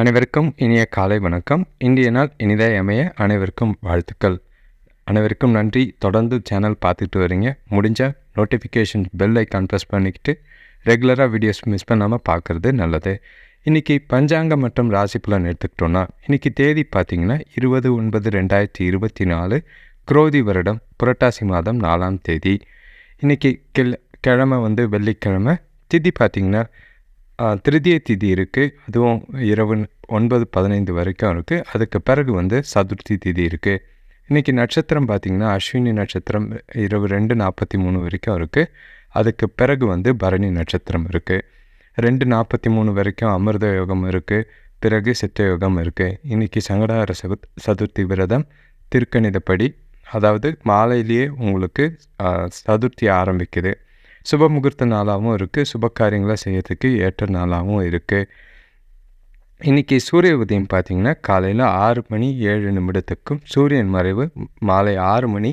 அனைவருக்கும் இனிய காலை வணக்கம். இன்றைய நாள் இனிதாய் அமைய அனைவருக்கும் வாழ்த்துக்கள். அனைவருக்கும் நன்றி. தொடர்ந்து சேனல் பார்த்துட்டு வரீங்க. முடிஞ்ச நோட்டிஃபிகேஷன் பெல் ஐக்கான் ப்ரெஸ் பண்ணிக்கிட்டு ரெகுலராக வீடியோஸ் மிஸ் பண்ணாமல் பார்க்குறது நல்லது. இன்றைக்கி பஞ்சாங்கம் மற்றும் ராசி பலன் எடுத்துக்கிட்டோன்னா இன்றைக்கி தேதி பார்த்திங்கன்னா இருபது ஒன்பது ரெண்டாயிரத்தி இருபத்தி நாலு குரோதி வருடம் புரட்டாசி மாதம் நாலாம் தேதி. இன்றைக்கி கிழ கிழமை வந்து வெள்ளிக்கிழமை. திதி பார்த்திங்கன்னா திருதிய திதி இருக்குது அதுவும் இரவு ஒன்பது பதினைந்து வரைக்கும் இருக்குது அதுக்கு பிறகு வந்து சதுர்த்தி திதி இருக்குது இன்றைக்கி நட்சத்திரம் பார்த்திங்கன்னா அஸ்வினி நட்சத்திரம் இரவு ரெண்டு நாற்பத்தி மூணு வரைக்கும் இருக்குது அதுக்கு பிறகு வந்து பரணி நட்சத்திரம் இருக்குது ரெண்டு நாற்பத்தி மூணு வரைக்கும் அமிர்த யோகம் இருக்குது பிறகு சித்த யோகம் இருக்குது இன்றைக்கி சங்கடார சதுர் சதுர்த்தி விரதம் திருக்கணிதப்படி. அதாவது மாலையிலேயே உங்களுக்கு சதுர்த்தி ஆரம்பிக்குது. சுப முகூர்த்த நாளாகவும் இருக்குது சுப காரியங்களை செய்யறதுக்கு ஏற்ற நாளாகவும் இருக்குது இன்றைக்கி சூரிய உதயம் பார்த்திங்கன்னா காலையில் ஆறு மணி ஏழு நிமிடத்துக்கும் சூரியன் மறைவு மாலை ஆறு மணி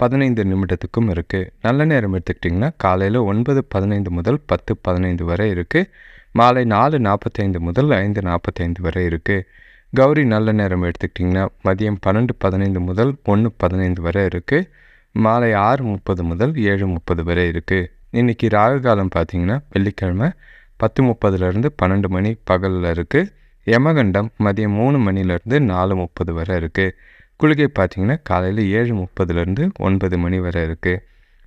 பதினைந்து நிமிடத்துக்கும் இருக்குது நல்ல நேரம் எடுத்துக்கிட்டிங்கன்னா காலையில் ஒன்பது பதினைந்து முதல் பத்து பதினைந்து வரை இருக்குது மாலை நாலு நாற்பத்தைந்து முதல் ஐந்து நாற்பத்தைந்து வரை இருக்குது கௌரி நல்ல நேரம் எடுத்துக்கிட்டிங்கன்னா மதியம் பன்னெண்டு பதினைந்து முதல் ஒன்று பதினைந்து வரை இருக்குது மாலை ஆறு முப்பது முதல் ஏழு முப்பது வரை இருக்குது இன்றைக்கி ராகு காலம் பார்த்திங்கன்னா வெள்ளிக்கிழமை பத்து முப்பதுலேருந்து பன்னெண்டு மணி பகலில் இருக்குது யமகண்டம் மதியம் மூணு மணிலேருந்து நாலு முப்பது வரை இருக்குது குளிகை பார்த்திங்கன்னா காலையில் ஏழு முப்பதுலேருந்து ஒன்பது மணி வரை இருக்குது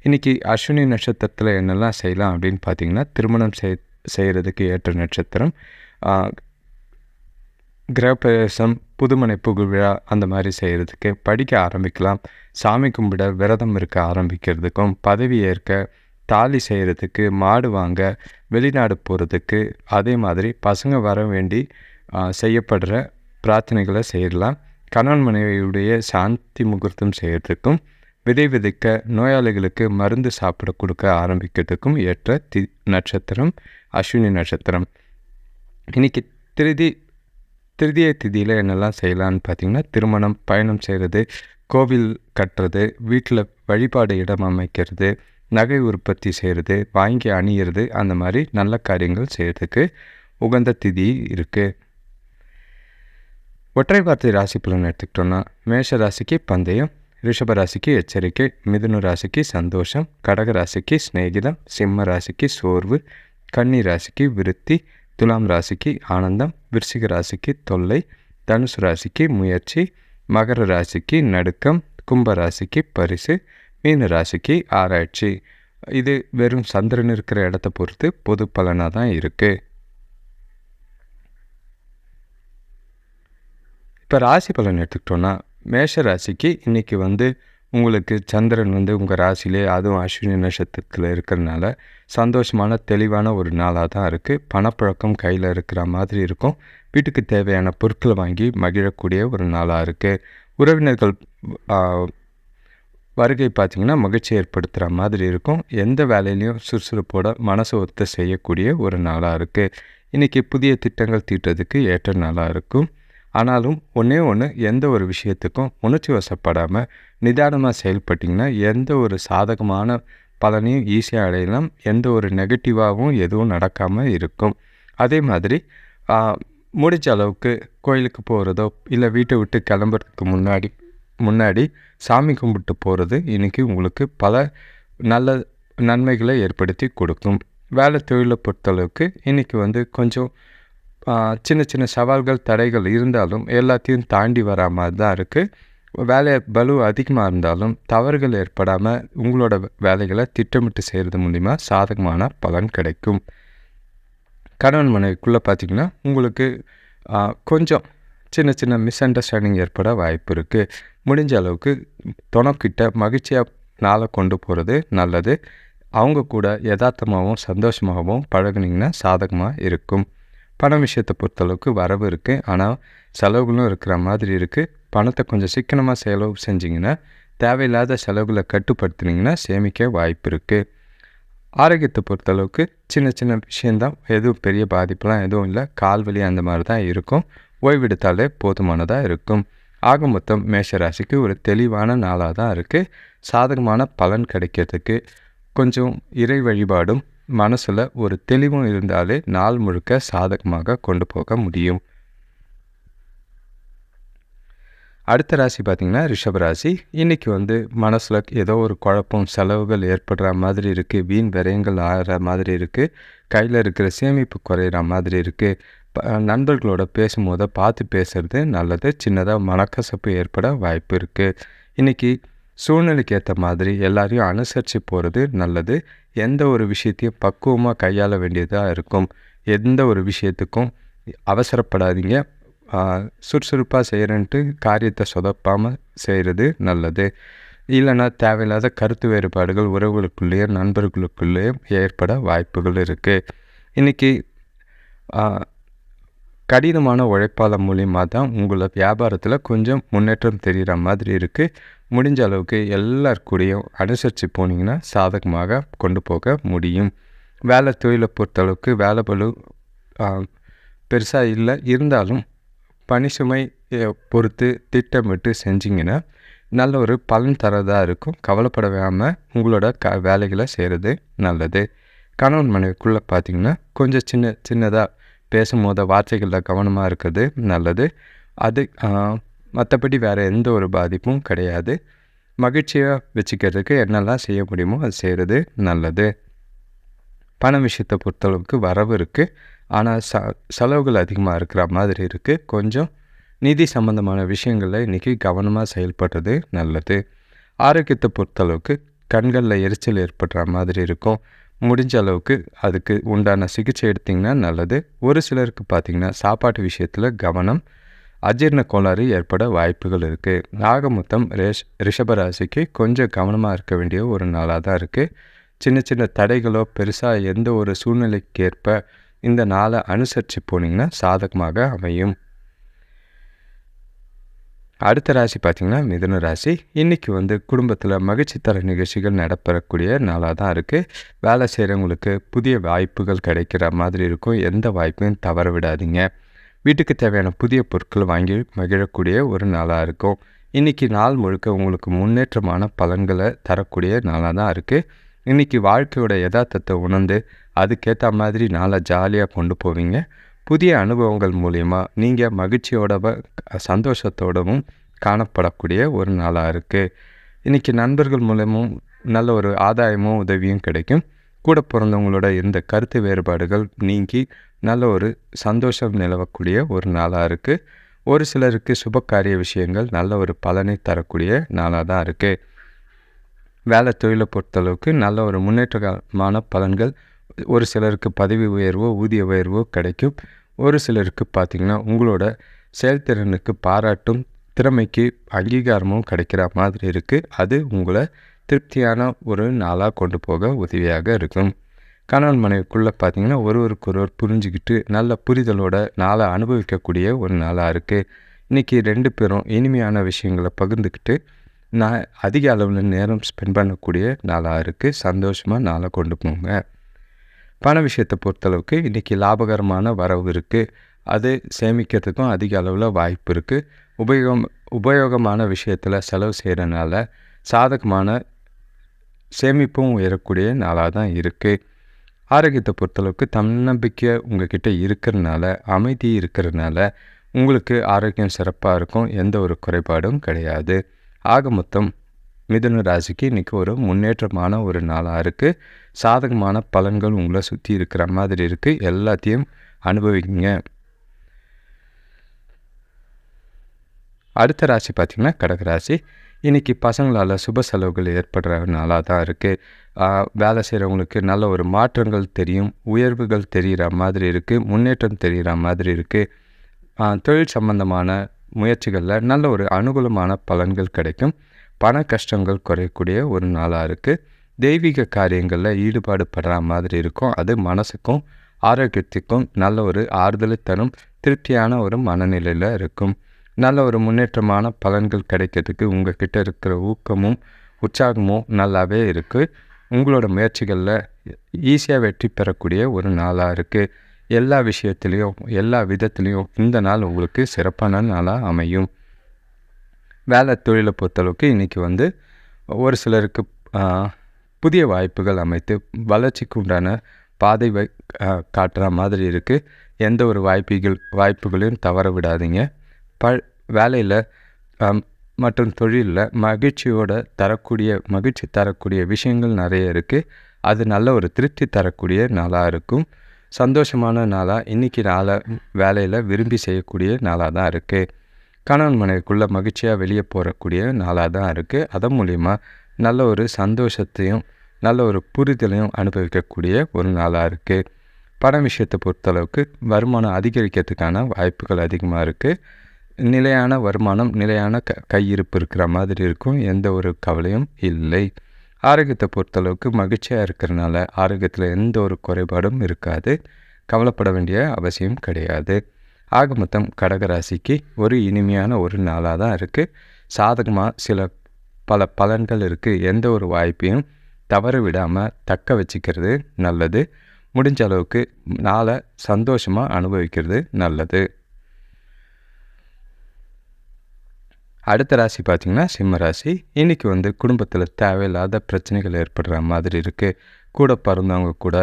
இன்றைக்கி அஸ்வினி நட்சத்திரத்தில் என்னெல்லாம் செய்யலாம் அப்படின்னு பார்த்தீங்கன்னா திருமணம் செய் செய்கிறதுக்கு ஏற்ற நட்சத்திரம் கிரகப்பிரவேசம் புதுமனை புகு விழா அந்த மாதிரி செய்கிறதுக்கு படிக்க ஆரம்பிக்கலாம். சாமி கும்பிட விரதம் இருக்க ஆரம்பிக்கிறதுக்கும் பதவி ஏற்க தாலி செய்கிறதுக்கு மாடு வாங்க வெளிநாடு போகிறதுக்கு அதே மாதிரி பசங்க வர வேண்டி செய்யப்படுற பிரார்த்தனைகளை செய்யலாம். கணவன் மனைவியுடைய சாந்தி முகூர்த்தம் செய்கிறதுக்கும் விதை விதைக்க நோயாளிகளுக்கு மருந்து சாப்பிட கொடுக்க ஆரம்பிக்கிறதுக்கும் ஏற்ற தி நட்சத்திரம் அஸ்வினி நட்சத்திரம். இன்னைக்கு திருதி திருதிய திதியில் என்னெல்லாம் செய்யலான்னு பார்த்தீங்கன்னா திருமணம் பயணம் செய்கிறது கோவில் கட்டுறது வீட்டில் வழிபாடு இடம் அமைக்கிறது நகை உற்பத்தி செய்கிறது வாங்கி அணியிறது அந்த மாதிரி நல்ல காரியங்கள் செய்கிறதுக்கு உகந்த திதி இருக்குது ஒற்றை வார்த்தை ராசி பலன் எடுத்துக்கிட்டோன்னா மேஷ ராசிக்கு பந்தயம் ரிஷப ராசிக்கு எச்சரிக்கை மிதுன ராசிக்கு சந்தோஷம் கடக ராசிக்கு சிநேகிதம் சிம்ம ராசிக்கு சோர்வு கன்னி ராசிக்கு விருத்தி துலாம் ராசிக்கு ஆனந்தம் விருச்சிக ராசிக்கு தொல்லை தனுசு ராசிக்கு முயற்சி மகர ராசிக்கு நடுக்கம் கும்ப ராசிக்கு பரிசு மீன ராசிக்கு ஆராய்ச்சி. இது வெறும் சந்திரன் இருக்கிற இடத்த பொறுத்து பொது பலனாக தான் இருக்குது இப்போ ராசி பலன் எடுத்துக்கிட்டோன்னா மேஷ ராசிக்கு இன்றைக்கி வந்து உங்களுக்கு சந்திரன் வந்து உங்கள் ராசியிலே அதுவும் அஸ்வினி நட்சத்திரத்தில் இருக்கிறனால சந்தோஷமான தெளிவான ஒரு நாளாக தான் இருக்குது பணப்பழக்கம் கையில் இருக்கிற மாதிரி இருக்கும். வீட்டுக்கு தேவையான பொருட்களை வாங்கி மகிழக்கூடிய ஒரு நாளாக இருக்குது உறவினர்கள் வருகை பார்த்திங்கன்னா மகிழ்ச்சி ஏற்படுத்துகிற மாதிரி இருக்கும். எந்த வேலையிலையும் சுறுசுறுப்போட மனசு ஒத்து செய்யக்கூடிய ஒரு நாளாக இருக்குது இன்றைக்கி புதிய திட்டங்கள் தீட்டுறதுக்கு ஏற்ற நாளாக இருக்கும். ஆனாலும் ஒன்றே ஒன்று எந்த ஒரு விஷயத்துக்கும் உணர்ச்சி வசப்படாமல் நிதானமாக செயல்பட்டிங்கன்னா எந்த ஒரு சாதகமான பலனையும் ஈஸியாக அடையலாம். எந்த ஒரு நெகட்டிவாகவும் எதுவும் நடக்காமல் இருக்கும். அதே மாதிரி முடிஞ்ச அளவுக்கு கோயிலுக்கு போகிறதோ இல்லை வீட்டை விட்டு கிளம்புறதுக்கு முன்னாடி முன்னாடி சாமி கும்பிட்டு போகிறது இன்றைக்கி உங்களுக்கு பல நல்ல நன்மைகளை ஏற்படுத்தி கொடுக்கும். வேலை தொழிலை பொறுத்தளவுக்கு இன்றைக்கி வந்து கொஞ்சம் சின்ன சின்ன சவால்கள் தடைகள் இருந்தாலும் எல்லாத்தையும் தாண்டி வரா மாதிரி தான் இருக்குது வேலை பலு அதிகமாக இருந்தாலும் தவறுகள் ஏற்படாமல் உங்களோட வேலைகளை திட்டமிட்டு செய்கிறது மூலிமா சாதகமான பலன் கிடைக்கும். கணவன் மனைவிக்குள்ளே பார்த்தீங்கன்னா உங்களுக்கு கொஞ்சம் சின்ன சின்ன மிஸ் அண்டர்ஸ்டாண்டிங் ஏற்பட வாய்ப்பு இருக்குது முடிஞ்ச அளவுக்கு துணக்கிட்ட மகிழ்ச்சியாக நாளை கொண்டு போகிறது நல்லது. அவங்க கூட யதார்த்தமாகவும் சந்தோஷமாகவும் பழகுனீங்கன்னா சாதகமாக இருக்கும். பணம் விஷயத்தை பொறுத்தளவுக்கு வரவு இருக்குது ஆனால் செலவுகளும் இருக்கிற மாதிரி இருக்குது பணத்தை கொஞ்சம் சிக்கனமாக செலவு செஞ்சிங்கன்னா தேவையில்லாத செலவுகளை கட்டுப்படுத்துனீங்கன்னா சேமிக்க வாய்ப்பு இருக்குது ஆரோக்கியத்தை பொறுத்தளவுக்கு சின்ன சின்ன விஷயந்தான் எதுவும் பெரிய பாதிப்புலாம் எதுவும் இல்லை. கால் வலி அந்த மாதிரி தான் இருக்கும். ஓய்வெடுத்தாலே போதுமானதாக இருக்கும். ஆக மொத்தம் மேஷ ராசிக்கு ஒரு தெளிவான நாளாக தான் இருக்குது சாதகமான பலன் கிடைக்கிறதுக்கு கொஞ்சம் இறை வழிபாடும் மனசில் ஒரு தெளிவும் இருந்தாலே நாள் முழுக்க சாதகமாக கொண்டு போக முடியும். அடுத்த ராசி பார்த்திங்கன்னா ரிஷப ராசி. இன்றைக்கி வந்து மனசில் ஏதோ ஒரு குழப்பம் செலவுகள் ஏற்படுற மாதிரி இருக்குது வீண் விரயங்கள் ஆகிற மாதிரி இருக்குது கையில் இருக்கிற சேமிப்பு குறையிற மாதிரி இருக்குது நண்பர்களோட பேசும்போது பார்த்து பேசுகிறது நல்லது. சின்னதாக மனக்கசப்பு ஏற்பட வாய்ப்பு இருக்குது இன்றைக்கி சூழ்நிலைக்கு ஏற்ற மாதிரி எல்லாரையும் அனுசரித்து போகிறது நல்லது. எந்த ஒரு விஷயத்தையும் பக்குவமாக கையாள வேண்டியதாக இருக்கும். எந்த ஒரு விஷயத்துக்கும் அவசரப்படாதீங்க. சுறுசுறுப்பாக செய்கிறேன்ட்டு காரியத்தை சொதப்பாமல் செய்கிறது நல்லது. இல்லைன்னா தேவையில்லாத கருத்து வேறுபாடுகள் உறவுகளுக்குள்ளேயும் நண்பர்களுக்குள்ளேயும் ஏற்பட வாய்ப்புகள் இருக்குது இன்றைக்கி கடினமான உழைப்பாளர் மூலியமாக தான் உங்களை வியாபாரத்தில் கொஞ்சம் முன்னேற்றம் தெரிகிற மாதிரி இருக்குது முடிஞ்ச அளவுக்கு எல்லாருக்கூடையும் அனுசரித்து போனீங்கன்னா சாதகமாக கொண்டு போக முடியும். வேலை தொழிலை பொறுத்தளவுக்கு வேலை பளு பெருசாக இல்லை. இருந்தாலும் பணி சுமை பொறுத்து திட்டமிட்டு செஞ்சிங்கன்னா நல்ல ஒரு பலன் தரதாக இருக்கும். கவலைப்படாமல் உங்களோட க வேலைகளை செய்கிறது நல்லது. கணவன் மனைவிக்குள்ளே பார்த்திங்கன்னா கொஞ்சம் சின்ன சின்னதாக பேசும்போது வார்த்தைகளில் கவனமாக இருக்கிறது நல்லது. அது மற்றபடி வேறு எந்த ஒரு பாதிப்பும் கிடையாது. மகிழ்ச்சியாக வச்சுக்கிறதுக்கு என்னெல்லாம் செய்ய முடியுமோ அது செய்கிறது நல்லது. பண விஷயத்தை பொறுத்தளவுக்கு வரவு இருக்குது ஆனால் ச செலவுகள் அதிகமாக இருக்கிற மாதிரி இருக்குது கொஞ்சம் நிதி சம்மந்தமான விஷயங்களில் இன்றைக்கி கவனமாக செயல்படுறது நல்லது. ஆரோக்கியத்தை பொறுத்தளவுக்கு கண்களில் எரிச்சல் ஏற்படுற மாதிரி இருக்கும். முடிஞ்ச அளவுக்கு அதுக்கு உண்டான சிகிச்சை எடுத்திங்கன்னா நல்லது. ஒரு சிலருக்கு பார்த்திங்கன்னா சாப்பாட்டு விஷயத்தில் கவனம் அஜீர்ண கோளாறு ஏற்பட வாய்ப்புகள் இருக்குது நாகமுத்தம் ரேஷ் ரிஷபராசிக்கு கொஞ்சம் கவனமாக இருக்க வேண்டிய ஒரு நாளாக தான் இருக்குது சின்ன சின்ன தடைகளோ பெருசாக எந்த ஒரு சூழ்நிலைக்கேற்ப இந்த நாளை அனுசரித்து போனீங்கன்னா சாதகமாக அமையும். அடுத்த ராசி பார்த்திங்கன்னா மிதுன ராசி. இன்றைக்கி வந்து குடும்பத்தில் மகிழ்ச்சி தர நிகழ்ச்சிகள் நடைபெறக்கூடிய நாளாக தான் இருக்குது வேலை செய்கிறவங்களுக்கு புதிய வாய்ப்புகள் கிடைக்கிற மாதிரி இருக்கும். எந்த வாய்ப்பையும் தவற விடாதீங்க. வீட்டுக்கு தேவையான புதிய பொருட்கள் வாங்கி மகிழக்கூடிய ஒரு நாளாக இருக்கும். இன்றைக்கி நாள் முழுக்க உங்களுக்கு முன்னேற்றமான பலன்களை தரக்கூடிய நாளாக தான் இருக்குது இன்றைக்கி வாழ்க்கையோட யதார்த்தத்தை உணர்ந்து அதுக்கேற்ற மாதிரி நாளை ஜாலியாக கொண்டு போவீங்க. புதிய அனுபவங்கள் மூலிமா நீங்கள் மகிழ்ச்சியோட சந்தோஷத்தோடவும் காணப்படக்கூடிய ஒரு நாளாக இருக்குது இன்றைக்கி நண்பர்கள் மூலமும் நல்ல ஒரு ஆதாயமும் உதவியும் கிடைக்கும். கூட பிறந்தவங்களோட இருந்த கருத்து வேறுபாடுகள் நீங்கி நல்ல ஒரு சந்தோஷம் நிலவக்கூடிய ஒரு நாளாக இருக்குது ஒரு சிலருக்கு சுபகாரிய விஷயங்கள் நல்ல ஒரு பலனை தரக்கூடிய நாளாக தான் இருக்குது வேலை தொழிலை பொறுத்தளவுக்கு நல்ல ஒரு முன்னேற்றமான பலன்கள் ஒரு சிலருக்கு பதவி உயர்வோ ஊதிய உயர்வோ கிடைக்கும். ஒரு சிலருக்கு பார்த்திங்கன்னா உங்களோட செயல்திறனுக்கு பாராட்டும் திறமைக்கு அங்கீகாரமும் கிடைக்கிற மாதிரி இருக்குது அது உங்களை திருப்தியான ஒரு நாளாக கொண்டு போக உதவியாக இருக்கும். கணவன் மனைவிக்குள்ளே பார்த்திங்கன்னா ஒருவருக்கு ஒருவர் புரிஞ்சுக்கிட்டு நல்ல புரிதலோட நாளை அனுபவிக்கக்கூடிய ஒரு நாளாக இருக்குது இன்றைக்கி ரெண்டு பேரும் இனிமையான விஷயங்களை பகிர்ந்துக்கிட்டு நான் அதிக அளவில் நேரம் ஸ்பெண்ட் பண்ணக்கூடிய நாளாக இருக்குது சந்தோஷமாக நாளை கொண்டு போங்க. பண விஷயத்தை பொறுத்தளவுக்கு இன்றைக்கி லாபகரமான வரவு இருக்குது அது சேமிக்கிறதுக்கும் அதிக அளவில் வாய்ப்பு இருக்குது உபயோகம் உபயோகமான விஷயத்தில் செலவு செய்கிறனால சாதகமான சேமிப்பும் உயரக்கூடிய நாளாக தான் இருக்குது ஆரோக்கியத்தை பொறுத்தளவுக்கு தன்னம்பிக்கை உங்ககிட்ட இருக்கிறனால அமைதி இருக்கிறனால உங்களுக்கு ஆரோக்கியம் சிறப்பாக இருக்கும். எந்த ஒரு குறைபாடும் கிடையாது. ஆக மொத்தம் மிதுன ராசிக்கு இன்றைக்கி ஒரு முன்னேற்றமான ஒரு நாளாக இருக்குது சாதகமான பலன்கள் உங்களை சுற்றி இருக்கிற மாதிரி இருக்குது எல்லாத்தையும் அனுபவிக்குங்க அடுத்த ராசி பார்த்திங்கன்னா கடகராசி இன்றைக்கி பசங்களால் சுப செலவுகள் ஏற்படுற நாளாக தான் இருக்குது வேலை செய்கிறவங்களுக்கு நல்ல ஒரு மாற்றங்கள் தெரியும். உயர்வுகள் தெரிகிற மாதிரி இருக்குது முன்னேற்றம் தெரிகிற மாதிரி இருக்குது தொழில் சம்பந்தமான முயற்சிகளில் நல்ல ஒரு அனுகூலமான பலன்கள் கிடைக்கும். பண கஷ்டங்கள் குறையக்கூடிய ஒரு நாளாக இருக்குது தெய்வீக காரியங்களில் ஈடுபாடு படுற மாதிரி இருக்கும். அது மனசுக்கும் ஆரோக்கியத்துக்கும் நல்ல ஒரு ஆறுதலை தரும் திருப்தியான ஒரு மனநிலையில் இருக்கும். நல்ல ஒரு முன்னேற்றமான பலன்கள் கிடைக்கிறதுக்கு உங்கள் கிட்டே இருக்கிற ஊக்கமும் உற்சாகமும் நல்லாவே இருக்குது உங்களோட முயற்சிகளில் ஈஸியாக வெற்றி பெறக்கூடிய ஒரு நாளாக இருக்குது எல்லா விஷயத்துலேயும் எல்லா விதத்துலேயும் இந்த நாள் உங்களுக்கு சிறப்பான நாளாக அமையும். வேலை தொழிலை பொறுத்தளவுக்கு இன்றைக்கி வந்து ஒரு சிலருக்கு புதிய வாய்ப்புகள் அமைத்து வளர்ச்சிக்கு உண்டான பாதை வை காட்டுற மாதிரி இருக்குது எந்த ஒரு வாய்ப்புகள் வாய்ப்புகளையும் தவற விடாதீங்க. ப வேலையில் மற்றும் தொழிலில் மகிழ்ச்சியோட தரக்கூடிய மகிழ்ச்சி தரக்கூடிய விஷயங்கள் நிறைய இருக்குது அது நல்ல ஒரு திருப்தி தரக்கூடிய நாளாக இருக்கும். சந்தோஷமான நாளாக இன்றைக்கி நாளாக வேலையில் விரும்பி செய்யக்கூடிய நாளாக தான் இருக்குது கணவன் மனைவிக்குள்ளே மகிழ்ச்சியாக வெளியே போகக்கூடிய நாளாக தான் இருக்குது அதன் மூலிமா நல்ல ஒரு சந்தோஷத்தையும் நல்ல ஒரு புரிதலையும் அனுபவிக்கக்கூடிய ஒரு நாளாக இருக்குது பண விஷயத்தை பொறுத்தளவுக்கு வருமானம் அதிகரிக்கிறதுக்கான வாய்ப்புகள் அதிகமாக இருக்குது நிலையான வருமானம் நிலையான க கையிருப்பு இருக்கிற மாதிரி இருக்கும். எந்த ஒரு கவலையும் இல்லை. ஆரோக்கியத்தை பொறுத்தளவுக்கு மகிழ்ச்சியாக இருக்கிறனால ஆரோக்கியத்தில் எந்த ஒரு குறைபாடும் இருக்காது. கவலைப்பட வேண்டிய அவசியம் கிடையாது. ஆக மொத்தம் கடகராசிக்கு ஒரு இனிமையான ஒரு நாளாக தான் இருக்குது சாதகமாக சில பல பலன்கள் இருக்குது எந்த ஒரு வாய்ப்பையும் தவற விடாமல் தக்க வச்சுக்கிறது நல்லது. முடிஞ்ச அளவுக்கு நாளை சந்தோஷமாக அனுபவிக்கிறது நல்லது. அடுத்த ராசி பார்த்திங்கன்னா சிம்ம ராசி. இன்றைக்கி வந்து குடும்பத்தில் தேவையில்லாத பிரச்சனைகள் ஏற்படுற மாதிரி இருக்குது கூட பிறந்தவங்க கூட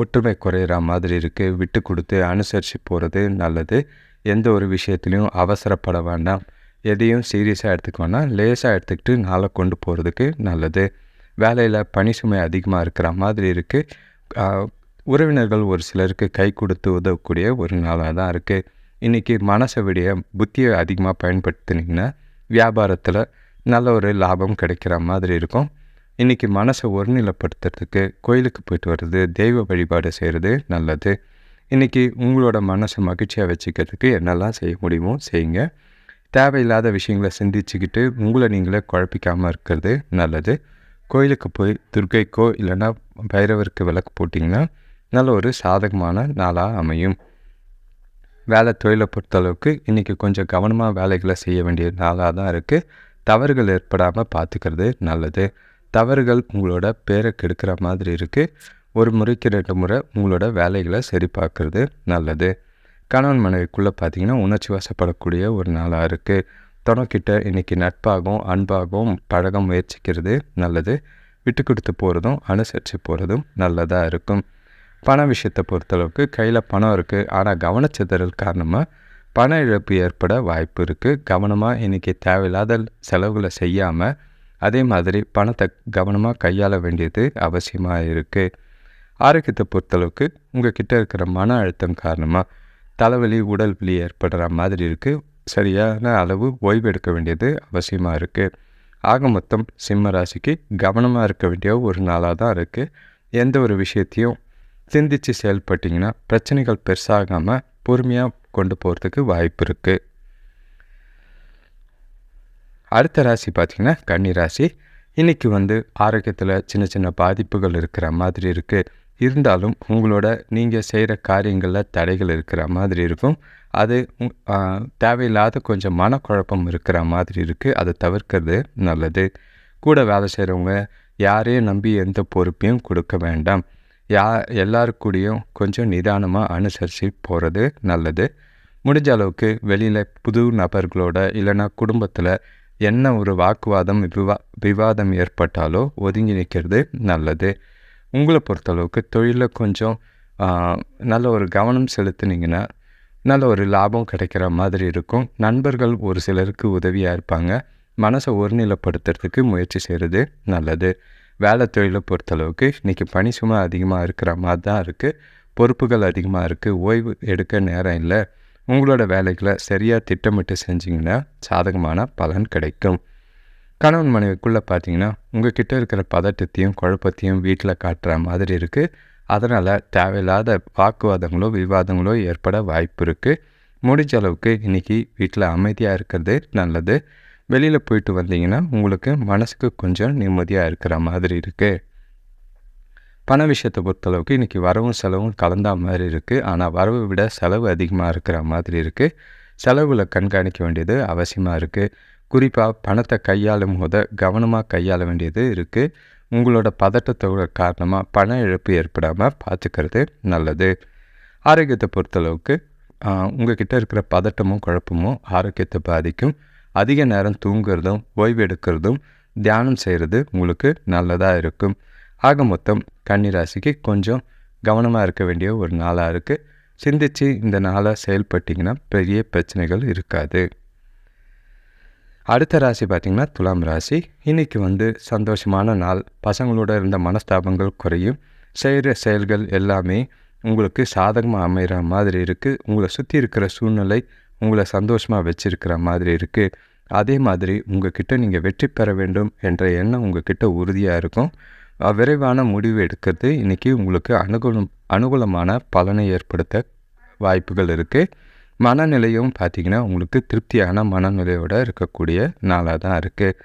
ஒற்றுமை குறையிற மாதிரி இருக்குது விட்டு கொடுத்து அனுசரித்து போகிறது நல்லது. எந்த ஒரு விஷயத்துலையும் அவசரப்பட வேண்டாம். எதையும் சீரியஸாக எடுத்துக்க வேண்டாம் லேசாக எடுத்துக்கிட்டு நாளை கொண்டு போகிறதுக்கு நல்லது. வேலையில் பனி சுமை அதிகமாக இருக்கிற மாதிரி இருக்குது உறவினர்கள் ஒரு சிலருக்கு கை கொடுத்து உதவக்கூடிய ஒரு நாளாக தான் இருக்குது இன்றைக்கி மனசை விடைய புத்தியை அதிகமாக பயன்படுத்தினீங்கன்னா வியாபாரத்தில் நல்ல ஒரு லாபம் கிடைக்கிற மாதிரி இருக்கும். இன்றைக்கி மனசை ஒருநிலைப்படுத்துறதுக்கு கோயிலுக்கு போயிட்டு வர்றது தெய்வ வழிபாடு செய்கிறது நல்லது. இன்றைக்கி உங்களோட மனசை மகிழ்ச்சியாக வச்சுக்கிறதுக்கு என்னெல்லாம் செய்ய முடியுமோ செய்யுங்க. தேவையில்லாத விஷயங்களை சிந்திச்சுக்கிட்டு உங்களை நீங்களே குழப்பிக்காமல் இருக்கிறது நல்லது. கோயிலுக்கு போய் துர்க்கைக்கோ இல்லைன்னா பைரவருக்கு விளக்கு போட்டிங்கன்னா நல்ல ஒரு சாதகமான நாளாக அமையும். வேலை தொழிலை பொறுத்தளவுக்கு இன்றைக்கி கொஞ்சம் கவனமாக வேலைகளை செய்ய வேண்டிய நாளாக தான் இருக்குது தவறுகள் ஏற்படாமல் பார்த்துக்கிறது நல்லது. தவறுகள் உங்களோட பேரை கெடுக்கிற மாதிரி இருக்குது ஒரு முறைக்கு ரெண்டு முறை உங்களோட வேலைகளை சரி பார்க்குறது நல்லது. கணவன் மனைவிக்குள்ளே பார்த்தீங்கன்னா உணர்ச்சி வசப்படக்கூடிய ஒரு நாளாக இருக்குது துணைக்கிட்ட இன்றைக்கி நட்பாகவும் அன்பாகவும் பழக முயற்சிக்கிறது நல்லது. விட்டு கொடுத்து போகிறதும் அனுசரித்து போகிறதும் நல்லதாக இருக்கும். பண விஷயத்தை பொறுத்தளவுக்கு கையில் பணம் இருக்குது ஆனால் கவனச்சிதறல் காரணமாக பண இழப்பு ஏற்பட வாய்ப்பு இருக்குது கவனமாக இன்றைக்கி தேவையில்லாத செலவுகளை செய்யாமல் அதே மாதிரி பணத்தை கவனமாக கையாள வேண்டியது அவசியமாக இருக்குது ஆரோக்கியத்தை பொறுத்தளவுக்கு உங்கள் கிட்டே இருக்கிற மன அழுத்தம் காரணமாக தலைவலி உடல் வலி ஏற்படுற மாதிரி இருக்குது சரியான அளவு ஓய்வு எடுக்க வேண்டியது அவசியமாக இருக்குது ஆக மொத்தம் சிம்ம ராசிக்கு கவனமாக இருக்க வேண்டிய ஒரு நாளாக தான் இருக்குது எந்த ஒரு விஷயத்தையும் சிந்தித்து செயல்பட்டிங்கன்னா பிரச்சனைகள் பெருசாகாமல் பொறுமையாக கொண்டு போகிறதுக்கு வாய்ப்பு இருக்குது அடுத்த ராசி பார்த்திங்கன்னா கன்னி ராசி. இன்றைக்கி வந்து ஆரோக்கியத்தில் சின்ன சின்ன பாதிப்புகள் இருக்கிற மாதிரி இருக்குது இருந்தாலும் உங்களோட நீங்கள் செய்கிற காரியங்களில் தடைகள் இருக்கிற மாதிரி இருக்கும். அது தேவையில்லாத கொஞ்சம் மனக்குழப்பம் இருக்கிற மாதிரி இருக்குது அதை தவிர்க்கிறது நல்லது. கூட வேலை செய்கிறவங்க யாரையும் நம்பி எந்த பொறுப்பையும் கொடுக்க வேண்டாம். யா எல்லாருக்கூடையும் கொஞ்சம் நிதானமாக அனுசரித்து போகிறது நல்லது. முடிஞ்ச அளவுக்கு வெளியில் புது நபர்களோட இல்லைன்னா குடும்பத்தில் என்ன ஒரு வாக்குவாதம் விவா விவாதம் ஏற்பட்டாலோ ஒதுங்கி நிற்கிறது நல்லது. உங்களை பொறுத்தளவுக்கு தொழிலில் கொஞ்சம் நல்ல ஒரு கவனம் செலுத்துனீங்கன்னா நல்ல ஒரு லாபம் கிடைக்கிற மாதிரி இருக்கும். நண்பர்கள் ஒரு சிலருக்கு உதவியாக இருப்பாங்க. மனசை ஒருநிலைப்படுத்துறதுக்கு முயற்சி செய்கிறது நல்லது. வேலை தொழிலை பொறுத்தளவுக்கு இன்றைக்கி பனி சுமை அதிகமாக இருக்கிற மாதிரி தான் இருக்குது பொறுப்புகள் அதிகமாக இருக்குது ஓய்வு எடுக்க நேரம் இல்லை. உங்களோட வேலைகளை சரியாக திட்டமிட்டு செஞ்சிங்கன்னா சாதகமான பலன் கிடைக்கும். கணவன் மனைவிக்குள்ளே பார்த்தீங்கன்னா உங்கள் கிட்டே இருக்கிற பதட்டத்தையும் குழப்பத்தையும் வீட்டில் காட்டுற மாதிரி இருக்குது அதனால் தேவையில்லாத வாக்குவாதங்களோ விவாதங்களோ ஏற்பட வாய்ப்பு இருக்குது முடிஞ்ச அளவுக்கு இன்றைக்கி வீட்டில் அமைதியாக இருக்கிறது நல்லது. வெளியில் போயிட்டு வந்தீங்கன்னா உங்களுக்கு மனசுக்கு கொஞ்சம் நிம்மதியாக இருக்கிற மாதிரி இருக்குது பண விஷயத்தை பொறுத்தளவுக்கு இன்றைக்கி வரவும் செலவும் கலந்தா மாதிரி இருக்குது ஆனால் வரவை விட செலவு அதிகமாக இருக்கிற மாதிரி இருக்குது செலவில் கண்காணிக்க வேண்டியது அவசியமாக இருக்குது குறிப்பாக பணத்தை கையாளும் போத கவனமாக கையாள வேண்டியது இருக்குது உங்களோட பதட்டத்தோட காரணமாக பண இழப்பு ஏற்படாமல் பார்த்துக்கிறது நல்லது. ஆரோக்கியத்தை பொறுத்தளவுக்கு உங்ககிட்ட இருக்கிற பதட்டமும் குழப்பமும் ஆரோக்கியத்தை பாதிக்கும். அதிக நேரம் தூங்குறதும் ஓய்வு எடுக்கிறதும் தியானம் செய்கிறது உங்களுக்கு நல்லதாக இருக்கும். ஆக மொத்தம் கன்னிராசிக்கு கொஞ்சம் கவனமாக இருக்க வேண்டிய ஒரு நாளாக இருக்குது சிந்தித்து இந்த நாளாக செயல்பட்டிங்கன்னா பெரிய பிரச்சனைகள் இருக்காது. அடுத்த ராசி பார்த்திங்கன்னா துலாம் ராசி. இன்றைக்கி வந்து சந்தோஷமான நாள். பசங்களோட இருந்த மனஸ்தாபங்கள் குறையும். செய்கிற செயல்கள் எல்லாமே உங்களுக்கு சாதகமாக அமைகிற மாதிரி இருக்குது உங்களை சுற்றி இருக்கிற சூழ்நிலை உங்களை சந்தோஷமாக வச்சுருக்கிற மாதிரி இருக்குது அதே மாதிரி உங்ககிட்ட நீங்கள் வெற்றி பெற வேண்டும் என்ற எண்ணம் உங்ககிட்ட உறுதியாக இருக்கும். விரைவான முடிவு எடுக்கிறது. இன்றைக்கி உங்களுக்கு அனுகூலம் அனுகூலமான பலனை ஏற்படுத்த வாய்ப்புகள் இருக்குது மனநிலையும் பார்த்திங்கன்னா உங்களுக்கு திருப்தியான மனநிலையோடு இருக்கக்கூடிய நாளாக தான் இருக்குது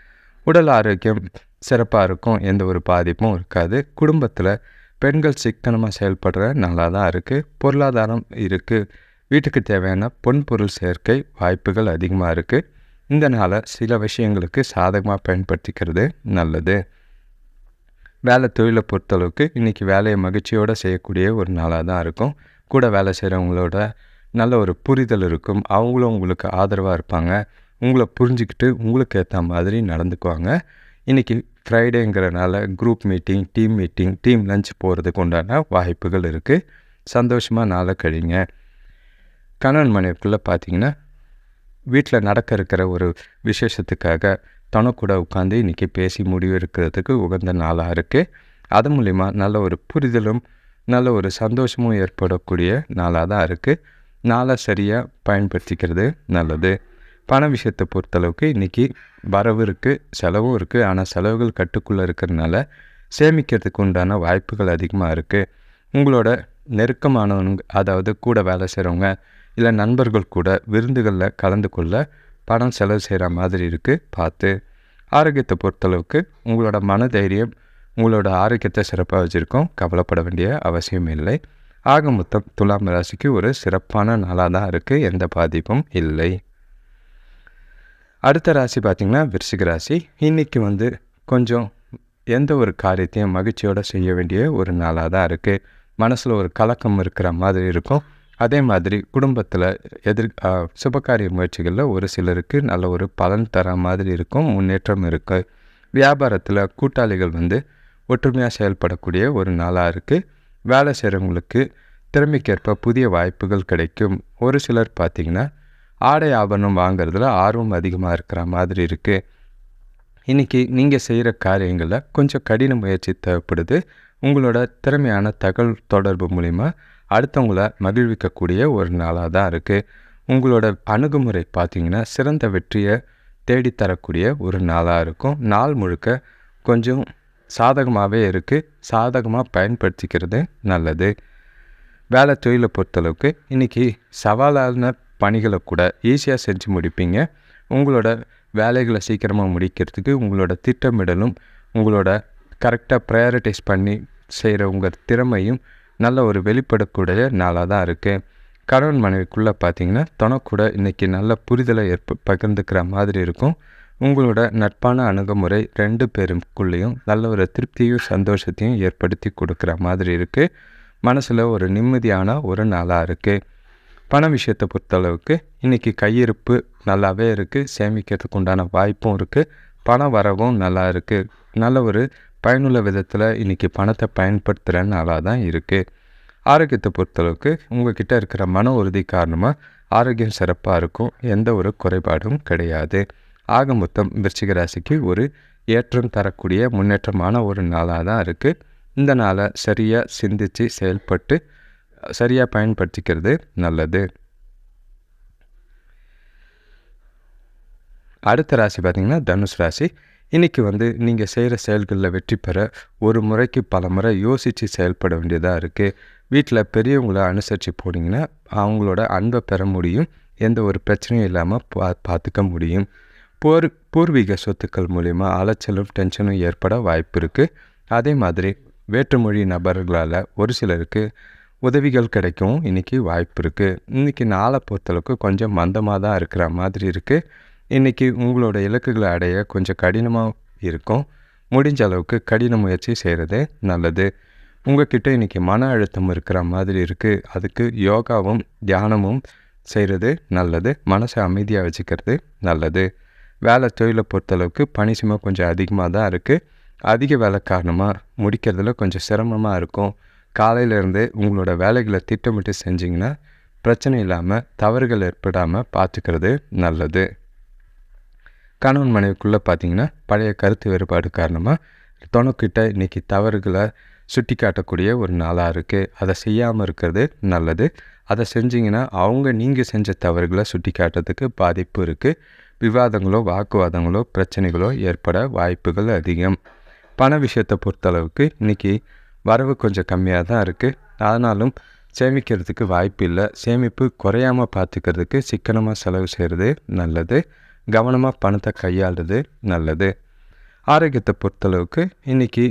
உடல் ஆரோக்கியம் சிறப்பாக இருக்கும் எந்த ஒரு பாதிப்பும் இருக்காது. குடும்பத்தில் பெண்கள் சிக்கனமாக செயல்படுற நல்லா தான் இருக்குது பொருளாதாரம் இருக்குது வீட்டுக்கு தேவையான பொன் பொருள் சேர்க்கை வாய்ப்புகள் அதிகமாக இருக்குது இந்த நாளை சில விஷயங்களுக்கு சாதகமாக பயன்படுத்திக்கிறது நல்லது. வேலை தொழிலை பொறுத்தளவுக்கு இன்றைக்கி வேலையை மகிழ்ச்சியோடு செய்யக்கூடிய ஒரு நாளாக தான் இருக்கும். கூட வேலை செய்கிறவங்களோட நல்ல ஒரு புரிதல் இருக்கும். அவங்களும் உங்களுக்கு ஆதரவாக இருப்பாங்க. உங்களை புரிஞ்சுக்கிட்டு உங்களுக்கு ஏற்ற மாதிரி நடந்துக்குவாங்க. இன்றைக்கி ஃப்ரைடேங்கிறனால group meeting team meeting team lunch போகிறதுக்கு உண்டான வாய்ப்புகள் இருக்குது சந்தோஷமாக நாளை கழிங்க. கணவன் மனைவிக்குள்ளே பார்த்தீங்கன்னா வீட்டில் நடக்க இருக்கிற ஒரு விசேஷத்துக்காக தனக்கூட உட்காந்து இன்றைக்கி பேசி முடிவு எடுக்கிறதுக்கு உகந்த நாளாக இருக்குது அது மூலிமா நல்ல ஒரு புரிதலும் நல்ல ஒரு சந்தோஷமும் ஏற்படக்கூடிய நாளாக தான் இருக்குது நாளை சரியாக பயன்படுத்திக்கிறது நல்லது. பண விஷயத்தை பொறுத்தளவுக்கு இன்றைக்கி வரவு இருக்குது செலவும் இருக்குது ஆனால் செலவுகள் கட்டுக்குள்ளே இருக்கிறதுனால சேமிக்கிறதுக்கு உண்டான வாய்ப்புகள் அதிகமாக இருக்குது உங்களோட நெருக்கமானவங்க அதாவது கூட வேலை செய்கிறவங்க இல்லை நண்பர்கள் கூட விருந்துகளில் கலந்து கொள்ள பணம் செலவு செய்கிற மாதிரி இருக்குது பார்த்து ஆரோக்கியத்தை பொறுத்தளவுக்கு உங்களோட மனதைரியம் உங்களோட ஆரோக்கியத்தை சிறப்பாக வச்சுருக்கோம். கவலைப்பட வேண்டிய அவசியம் இல்லை. ஆக மொத்தம் துலாம் ராசிக்கு ஒரு சிறப்பான நாளாக தான் இருக்குது எந்த பாதிப்பும் இல்லை. அடுத்த ராசி பார்த்திங்கன்னா விருச்சிக ராசி. இன்றைக்கி வந்து கொஞ்சம் எந்த ஒரு காரியத்தையும் மகிழ்ச்சியோடு செய்ய வேண்டிய ஒரு நாளாக தான் இருக்குது மனசில் ஒரு கலக்கம் இருக்கிற மாதிரி இருக்கும். அதே மாதிரி குடும்பத்தில் எதிர் சுபகாரிய முயற்சிகளில் ஒரு சிலருக்கு நல்ல ஒரு பலன் தர மாதிரி இருக்கும் முன்னேற்றம் இருக்குது வியாபாரத்தில் கூட்டாளிகள் வந்து ஒற்றுமையாக செயல்படக்கூடிய ஒரு நாளாக இருக்குது வேலை செய்கிறவங்களுக்கு திறமைக்கேற்ப புதிய வாய்ப்புகள் கிடைக்கும். ஒரு சிலர் பார்த்திங்கன்னா ஆடை ஆபரணம் வாங்குறதுல ஆர்வம் அதிகமாக இருக்கிற மாதிரி இருக்குது இன்றைக்கி நீங்கள் செய்கிற காரியங்களில் கொஞ்சம் கடின முயற்சி தேவைப்படுது. உங்களோட திறமையான தகவல் தொடர்பு மூலிமா அடுத்தவங்கள மகிழ்விக்கக்கூடிய ஒரு நாளாக தான் இருக்குது உங்களோட அணுகுமுறை பார்த்திங்கன்னா சிறந்த வெற்றியை தேடித்தரக்கூடிய ஒரு நாளாக இருக்கும். நாள் முழுக்க கொஞ்சம் சாதகமாகவே இருக்குது சாதகமாக பயன்படுத்திக்கிறது நல்லது. வேலை தொழிலை பொறுத்தளவுக்கு இன்றைக்கி சவாலான பணிகளை கூட ஈஸியாக செஞ்சு முடிப்பீங்க. உங்களோட வேலைகளை சீக்கிரமாக முடிக்கிறதுக்கு உங்களோட திட்டமிடலும் உங்களோட கரெக்டாக ப்ரையாரிட்டைஸ் பண்ணி செய்கிற உங்கள் திறமையும் நல்ல ஒரு வெளிப்படக்கூடிய நாளாக தான் இருக்குது கணவன் மனைவிக்குள்ளே பார்த்தீங்கன்னா தனக்கூட இன்றைக்கி நல்ல புரிதலை ஏற்ப பகிர்ந்துக்கிற மாதிரி இருக்கும். உங்களோட நட்பான அணுகுமுறை ரெண்டு பேருக்குள்ளேயும் நல்ல ஒரு திருப்தியும் சந்தோஷத்தையும் ஏற்படுத்தி கொடுக்குற மாதிரி இருக்குது மனசில் ஒரு நிம்மதியான ஒரு நாளாக இருக்குது பண விஷயத்தை பொறுத்தளவுக்கு இன்றைக்கி கையிருப்பு நல்லாவே இருக்குது சேமிக்கிறதுக்கு உண்டான வாய்ப்பும் இருக்குது பண வரவும் நல்லா இருக்குது நல்ல ஒரு பயனுள்ள விதத்தில் இன்றைக்கி பணத்தை பயன்படுத்துகிற நாளாக தான் இருக்குது ஆரோக்கியத்தை பொறுத்தளவுக்கு உங்கள்கிட்ட இருக்கிற மன உறுதி காரணமாக ஆரோக்கியம் சிறப்பாக இருக்கும். எந்த ஒரு குறைபாடும் கிடையாது. ஆக மொத்தம் விருச்சிக ராசிக்கு ஒரு ஏற்றம் தரக்கூடிய முன்னேற்றமான ஒரு நாளாக தான் இருக்குது இந்த நாளை சரியாக சிந்தித்து செயல்பட்டு சரியாக பயன்படுத்திக்கிறது நல்லது. அடுத்த ராசி பார்த்திங்கன்னா தனுஷ் ராசி. இன்றைக்கி வந்து நீங்கள் செய்கிற செயல்களில் வெற்றி பெற ஒரு முறைக்கு பல முறை யோசித்து செயல்பட வேண்டியதாக இருக்குது வீட்டில் பெரியவங்கள அனுசரித்து போனீங்கன்னா அவங்களோட அன்பை பெற முடியும். எந்த ஒரு பிரச்சனையும் இல்லாமல் பா பார்த்துக்க முடியும். பூர் பூர்வீக சொத்துக்கள் மூலிமா அலைச்சலும் டென்ஷனும் ஏற்பட வாய்ப்பு இருக்குது அதே மாதிரி வேற்றுமொழி நபர்களால் ஒரு சிலருக்கு உதவிகள் கிடைக்கவும் இன்றைக்கி வாய்ப்பு இருக்குது இன்றைக்கி நாளை பொறுத்தளவுக்கு கொஞ்சம் மந்தமாக தான் இருக்கிற மாதிரி இருக்குது இன்றைக்கி உங்களோட இலக்குகளை அடைய கொஞ்சம் கடினமாக இருக்கும். முடிஞ்ச அளவுக்கு கடின முயற்சி செய்கிறது நல்லது. உங்கள்கிட்ட இன்றைக்கி மன அழுத்தம் இருக்கிற மாதிரி இருக்குது அதுக்கு யோகாவும் தியானமும் செய்கிறது நல்லது. மனசை அமைதியாக வச்சுக்கிறது நல்லது. வேலை தொழிலை பொறுத்தளவுக்கு பணிசுமை கொஞ்சம் அதிகமாக தான் இருக்குது அதிக வேலை காரணமாக முடிக்கிறதுல கொஞ்சம் சிரமமாக இருக்கும். காலையிலேருந்து உங்களோட வேலைகளை திட்டமிட்டு செஞ்சிங்கன்னா பிரச்சனை இல்லாமல் தவறுகள் ஏற்படாமல் பார்த்துக்கிறது நல்லது. கணவன் மனைவிக்குள்ளே பார்த்தீங்கன்னா பழைய கருத்து வேறுபாடு காரணமாக துணைக்கிட்ட இன்றைக்கி தவறுகளை சுட்டி காட்டக்கூடிய ஒரு நாளாக இருக்குது அதை செய்யாமல் இருக்கிறது நல்லது. அதை செஞ்சிங்கன்னா அவங்க நீங்கள் செஞ்ச தவறுகளை சுட்டி காட்டுறதுக்கு பாதிப்பு இருக்குது விவாதங்களோ வாக்குவாதங்களோ பிரச்சனைகளோ ஏற்பட வாய்ப்புகள் அதிகம். பண விஷயத்தை பொறுத்தளவுக்கு இன்றைக்கி வரவு கொஞ்சம் கம்மியாக தான் இருக்குது ஆனாலும் சேமிக்கிறதுக்கு வாய்ப்பு இல்லை. சேமிப்பு குறையாமல் பார்த்துக்கிறதுக்கு சிக்கனமாக செலவு செய்கிறது நல்லது. கவனமாக பணத்தை கையாளுறது நல்லது. ஆரோக்கியத்தை பொறுத்தளவுக்கு இன்றைக்கி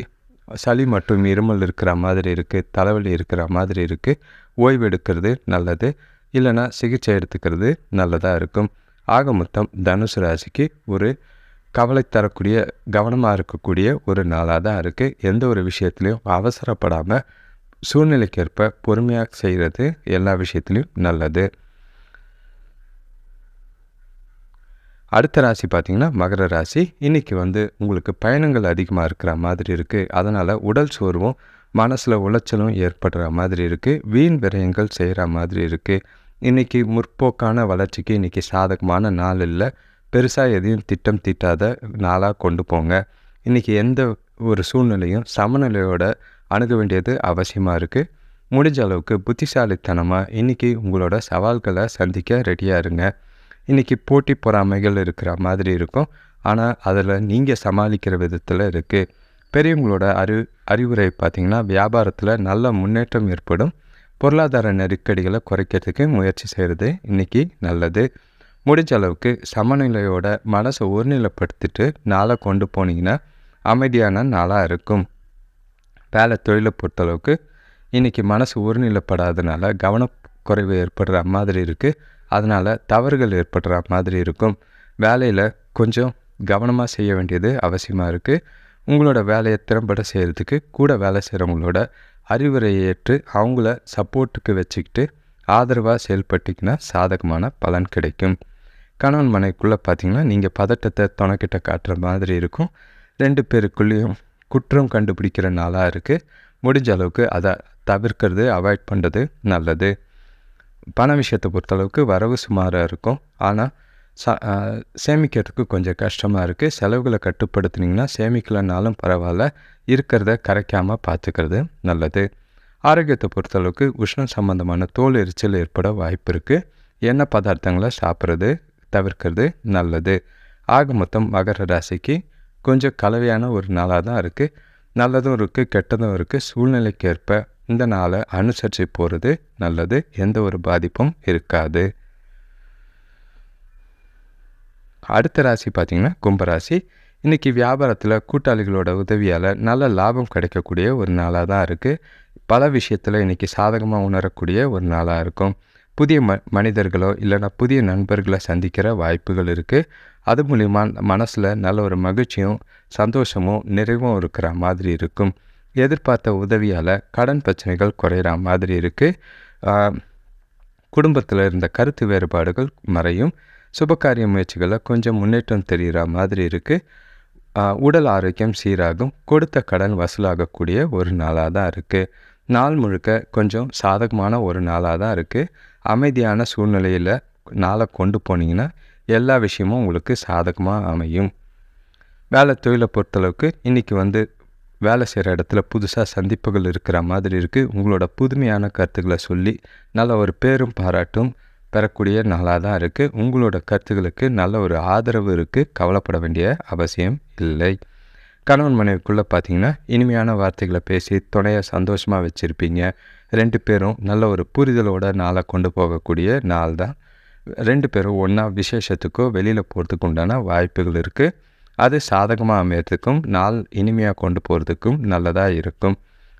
சளி மற்றும் இருமல் இருக்கிற மாதிரி இருக்குது தலைவலி இருக்கிற மாதிரி இருக்குது ஓய்வு எடுக்கிறது நல்லது இல்லைன்னா சிகிச்சை எடுத்துக்கிறது நல்லதாக இருக்கும். ஆக மொத்தம் தனுசு ராசிக்கு ஒரு கவலை தரக்கூடிய கவனமாக இருக்கக்கூடிய ஒரு நாளாக தான் இருக்குது எந்த ஒரு விஷயத்துலையும் அவசரப்படாமல் சூழ்நிலைக்கேற்ப பொறுமையாக செய்கிறது எல்லா விஷயத்துலையும் நல்லது. அடுத்த ராசி பார்த்திங்கன்னா மகர ராசி. இன்றைக்கி வந்து உங்களுக்கு பயணங்கள் அதிகமாக இருக்கிற மாதிரி இருக்குது அதனால் உடல் சோர்வும் மனசில் உளைச்சலும் ஏற்படுற மாதிரி இருக்குது வீண் விரயங்கள் செய்கிற மாதிரி இருக்குது இன்றைக்கி முற்போக்கான வளர்ச்சிக்கு இன்றைக்கி சாதகமான நாள் இல்லை. பெருசாக எதையும் திட்டம் தீட்டாத நாளாக கொண்டு போங்க. இன்றைக்கி எந்த ஒரு சூழ்நிலையும் சமநிலையோட அணுக வேண்டியது அவசியமாக இருக்குது முடிஞ்ச அளவுக்கு புத்திசாலித்தனமாக இன்றைக்கி உங்களோட சவால்களை சந்திக்க ரெடியாக இருங்க. இன்றைக்கி போட்டி பொறாமைகள் இருக்கிற மாதிரி இருக்கும். ஆனால் அதில் நீங்கள் சமாளிக்கிற விதத்தில் இருக்குது பெரியவங்களோட அறி அறிவுரை பார்த்திங்கன்னா வியாபாரத்தில் நல்ல முன்னேற்றம் ஏற்படும். பொருளாதார நெருக்கடிகளை குறைக்கிறதுக்கு முயற்சி செய்கிறது இன்றைக்கி நல்லது. முடிஞ்ச அளவுக்கு சமநிலையோட மனசை ஒருநிலைப்படுத்திட்டு நாளை கொண்டு போனீங்கன்னா அமைதியான நாளாக இருக்கும். வேலை தொழிலை பொறுத்தளவுக்கு இன்றைக்கி மனசு ஒருநிலைப்படாதனால குறைவு ஏற்படுற மாதிரி இருக்குது அதனால் தவறுகள் ஏற்படுற மாதிரி இருக்கும். வேலையில் கொஞ்சம் கவனமாக செய்ய வேண்டியது அவசியமாக இருக்குது உங்களோட வேலையை திறம்பட செய்கிறதுக்கு கூட வேலை செய்கிறவங்களோட அறிவுரையை ஏற்று அவங்கள சப்போர்ட்டுக்கு வச்சுக்கிட்டு ஆதரவாக செயல்பட்டிங்கன்னா சாதகமான பலன் கிடைக்கும். கணவன் மனைக்குள்ளே பார்த்தீங்கன்னா நீங்கள் பதட்டத்தை துணைக்கிட்ட காட்டுற மாதிரி இருக்கும். ரெண்டு பேருக்குள்ளேயும் குற்றம் கண்டுபிடிக்கிற நாளாக இருக்குது முடிஞ்ச அளவுக்கு அதை தவிர்க்கிறது அவாய்ட் பண்ணுறது நல்லது. பண விஷயத்தை பொறுத்தளவுக்கு வரவு சுமாராக இருக்கும். ஆனால் ச சேமிக்கிறதுக்கு கொஞ்சம் கஷ்டமாக இருக்குது செலவுகளை கட்டுப்படுத்துனீங்கன்னா சேமிக்கலைனாலும் பரவாயில்ல. இருக்கிறத கரைக்காமல் பார்த்துக்கிறது நல்லது. ஆரோக்கியத்தை பொறுத்தளவுக்கு உஷ்ணம் சம்மந்தமான தோல் எரிச்சல் ஏற்பட வாய்ப்பு இருக்குது எண்ணெய் பதார்த்தங்களை சாப்பிட்றது தவிர்க்கிறது நல்லது. ஆக மொத்தம் மகர ராசிக்கு கொஞ்சம் கலவையான ஒரு நாளாக தான் இருக்குது நல்லதும் இருக்குது கெட்டதும் இருக்குது சூழ்நிலைக்கு ஏற்ப இந்த நாளை அனுசரித்து போகிறது நல்லது. எந்த ஒரு பாதிப்பும் இருக்காது. அடுத்த ராசி பார்த்திங்கன்னா கும்பராசி. இன்றைக்கி வியாபாரத்தில் கூட்டாளிகளோட உதவியால் நல்ல லாபம் கிடைக்கக்கூடிய ஒரு நாளாக தான் இருக்குது பல விஷயத்தில் இன்றைக்கி சாதகமாக உணரக்கூடிய ஒரு நாளாக இருக்கும். புதிய ம மனிதர்களோ இல்லைனா புதிய நண்பர்களை சந்திக்கிற வாய்ப்புகள் இருக்குது அது மூலிமா மனசில் நல்ல ஒரு மகிழ்ச்சியும் சந்தோஷமும் நிறைவும் இருக்கிற மாதிரி இருக்கும். எதிர்பார்த்த உதவியால் கடன் பிரச்சனைகள் குறையிற மாதிரி இருக்குது குடும்பத்தில் இருந்த கருத்து வேறுபாடுகள் மறையும். சுபகாரிய முயற்சிகளில் கொஞ்சம் முன்னேற்றம் தெரிகிற மாதிரி இருக்குது உடல் ஆரோக்கியம் சீராகும். கொடுத்த கடன் வசூலாகக்கூடிய ஒரு நாளாக தான் இருக்குது நாள் முழுக்க கொஞ்சம் சாதகமான ஒரு நாளாக தான் இருக்குது அமைதியான சூழ்நிலையில் நாளை கொண்டு போனீங்கன்னா எல்லா விஷயமும் உங்களுக்கு சாதகமாக அமையும். வேலை தொழிலை பொறுத்தளவுக்கு இன்றைக்கி வந்து வேலை செய்கிற இடத்துல புதுசாக சந்திப்புகள் இருக்கிற மாதிரி இருக்குது உங்களோட புதுமையான கருத்துக்களை சொல்லி நல்ல ஒரு பேரும் பாராட்டும் பெறக்கூடிய நாளாக தான் இருக்குது உங்களோட கருத்துக்களுக்கு நல்ல ஒரு ஆதரவு இருக்குது கவலைப்பட வேண்டிய அவசியம் இல்லை. கணவன் மனைவிக்குள்ளே பார்த்தீங்கன்னா இனிமையான வார்த்தைகளை பேசி துணையை சந்தோஷமாக வச்சுருப்பீங்க. ரெண்டு பேரும் நல்ல ஒரு புரிதலோட நாளை கொண்டு போகக்கூடிய நாள் தான். ரெண்டு பேரும் ஒன்றா விசேஷத்துக்கோ வெளியில் போகிறதுக்கு உண்டான வாய்ப்புகள் இருக்குது அது சாதகமாக அமையறதுக்கும் நாள் இனிமையாக கொண்டு போகிறதுக்கும் நல்லதாக இருக்கும்.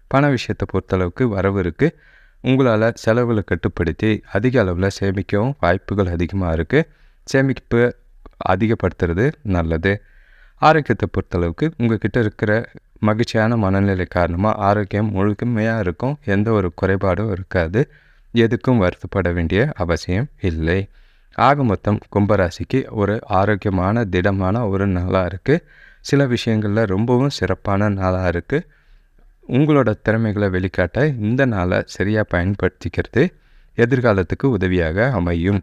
பண விஷயத்தை பொறுத்தளவுக்கு வரவு இருக்குது உங்களால் செலவுகளை கட்டுப்படுத்தி அதிக அளவில் சேமிக்கவும் வாய்ப்புகள் அதிகமாக இருக்குது சேமிப்பு அதிகப்படுத்துறது நல்லது. ஆரோக்கியத்தை பொறுத்தளவுக்கு உங்கள் கிட்டே இருக்கிற மகிழ்ச்சியான மனநிலை காரணமாக ஆரோக்கியம் முழுமையாக இருக்கும். எந்த ஒரு குறைபாடும் இருக்காது. எதுக்கும் வருத்தப்பட வேண்டிய அவசியம் இல்லை. ஆக மொத்தம் கும்பராசிக்கு ஒரு ஆரோக்கியமான திடமான ஒரு நாளாக இருக்குது சில விஷயங்களில் ரொம்பவும் சிறப்பான நாளாக இருக்குது உங்களோட திறமைகளை வெளிக்காட்ட இந்த நாளை சரியாக பயன்படுத்திக்கிறது எதிர்காலத்துக்கு உதவியாக அமையும்.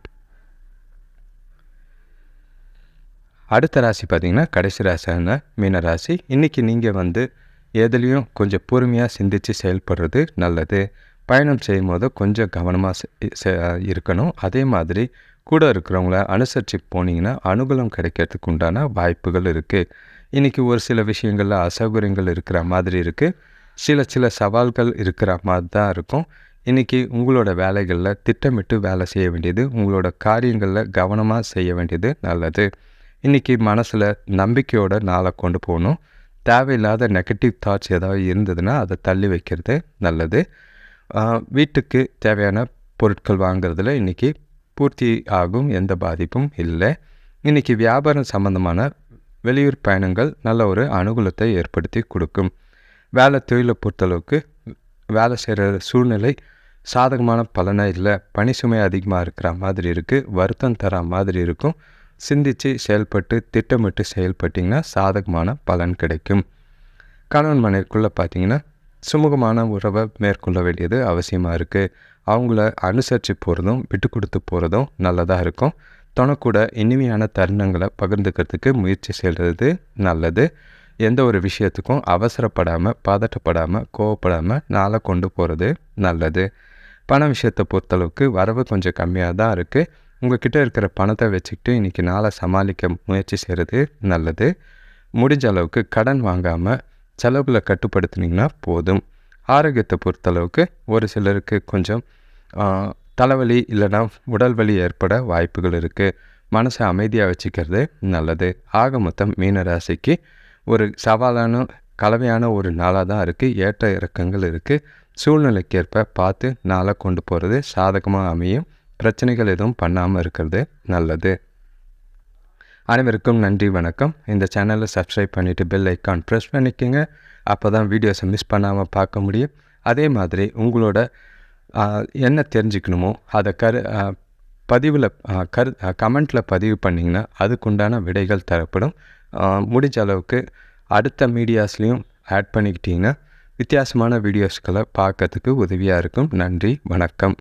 அடுத்த ராசி பார்த்திங்கன்னா கடைசி ராசியான மீன ராசி. இன்றைக்கி நீங்கள் வந்து எதுலேயும் கொஞ்சம் பொறுமையாக சிந்தித்து செயல்படுறது நல்லது. பயணம் செய்யும் போது கொஞ்சம் கவனமாக இருக்கணும். அதே மாதிரி கூட இருக்கிறவங்கள அனுசரித்து போனீங்கன்னா அனுகூலம் கிடைக்கிறதுக்கு உண்டான வாய்ப்புகள் இருக்குது இன்றைக்கி ஒரு சில விஷயங்களில் அசௌகரியங்கள் இருக்கிற மாதிரி இருக்குது சில சில சவால்கள் இருக்கிற மாதிரி தான் இருக்கும். இன்றைக்கி உங்களோட வேலைகளில் திட்டமிட்டு வேலை செய்ய வேண்டியது உங்களோட காரியங்களில் கவனமாக செய்ய வேண்டியது நல்லது. இன்றைக்கி மனசில் நம்பிக்கையோட நாளை கொண்டு போகணும். தேவையில்லாத நெகட்டிவ் தாட்ஸ் ஏதாவது இருந்ததுன்னா அதை தள்ளி வைக்கிறது நல்லது. வீட்டுக்கு தேவையான பொருட்கள் வாங்குறதுல இன்றைக்கி பூர்த்தி ஆகும் எந்த பாதிப்பும் இல்லை. இன்றைக்கி வியாபாரம் சம்மந்தமான வெளியூர் பயணங்கள் நல்ல ஒரு அனுகூலத்தை ஏற்படுத்தி கொடுக்கும். வேலை தொழிலை பொறுத்தளவுக்கு வேலை செய்கிற சூழ்நிலை சாதகமான பலனை இல்லை. பனி சுமை அதிகமாக இருக்கிற மாதிரி இருக்குது வருத்தம் தர மாதிரி இருக்கும். சிந்தித்து செயல்பட்டு திட்டமிட்டு செயல்பட்டிங்கன்னா சாதகமான பலன் கிடைக்கும். கணவன் மனைவிக்குள்ளே பார்த்தீங்கன்னா சுமூகமான உறவை மேற்கொள்ள வேண்டியது அவசியமாக இருக்குது அவங்கள அனுசரித்து போகிறதும் விட்டு கொடுத்து போகிறதும் நல்லதாக இருக்கும். தனக்கூட இனிமையான தருணங்களை பகிர்ந்துக்கிறதுக்கு முயற்சி செய்கிறது நல்லது. எந்த ஒரு விஷயத்துக்கும் அவசரப்படாமல் பதட்டப்படாமல் கோவப்படாமல் நாளை கொண்டு போகிறது நல்லது. பண விஷயத்தை பொறுத்தளவுக்கு வரவு கொஞ்சம் கம்மியாக தான் இருக்குது உங்கள்கிட்ட இருக்கிற பணத்தை வச்சுக்கிட்டு இன்றைக்கி நாளை சமாளிக்க முயற்சி செய்கிறது நல்லது. முடிஞ்ச அளவுக்கு கடன் வாங்காமல் செலவுகளை கட்டுப்படுத்துனீங்கன்னா போதும். ஆரோக்கியத்தை பொறுத்தளவுக்கு ஒரு சிலருக்கு கொஞ்சம் தலைவலி இல்லைனா உடல் வலி ஏற்பட வாய்ப்புகள் இருக்குது மனசை அமைதியாக வச்சுக்கிறது நல்லது. ஆக மொத்தம் மீனராசிக்கு ஒரு சவாலான கலவையான ஒரு நாளாக தான் இருக்குது ஏற்ற இறக்கங்கள் இருக்குது சூழ்நிலைக்கேற்ப பார்த்து நாளாக கொண்டு போகிறது சாதகமாக அமையும். பிரச்சனைகள் எதுவும் பண்ணாமல் இருக்கிறது நல்லது. அனைவருக்கும் நன்றி வணக்கம். இந்த சேனலை சப்ஸ்கிரைப் பண்ணிவிட்டு பெல் ஐக்கான் ப்ரெஸ் பண்ணிக்கோங்க. அப்போ தான் வீடியோஸை மிஸ் பண்ணாமல் பார்க்க முடியும். அதே மாதிரி உங்களோட என்ன தெரிஞ்சுக்கணுமோ அதை கரு பதிவில் கரு கமெண்ட்டில் பதிவு பண்ணிங்கன்னா அதுக்குண்டான விடைகள் தரப்படும். முடிஞ்ச அளவுக்கு அடுத்த மீடியாஸ்லேயும் ஆட் பண்ணிக்கிட்டிங்கன்னா வித்தியாசமான வீடியோஸ்களை பார்க்கறதுக்கு உதவியாக இருக்கும். நன்றி வணக்கம்.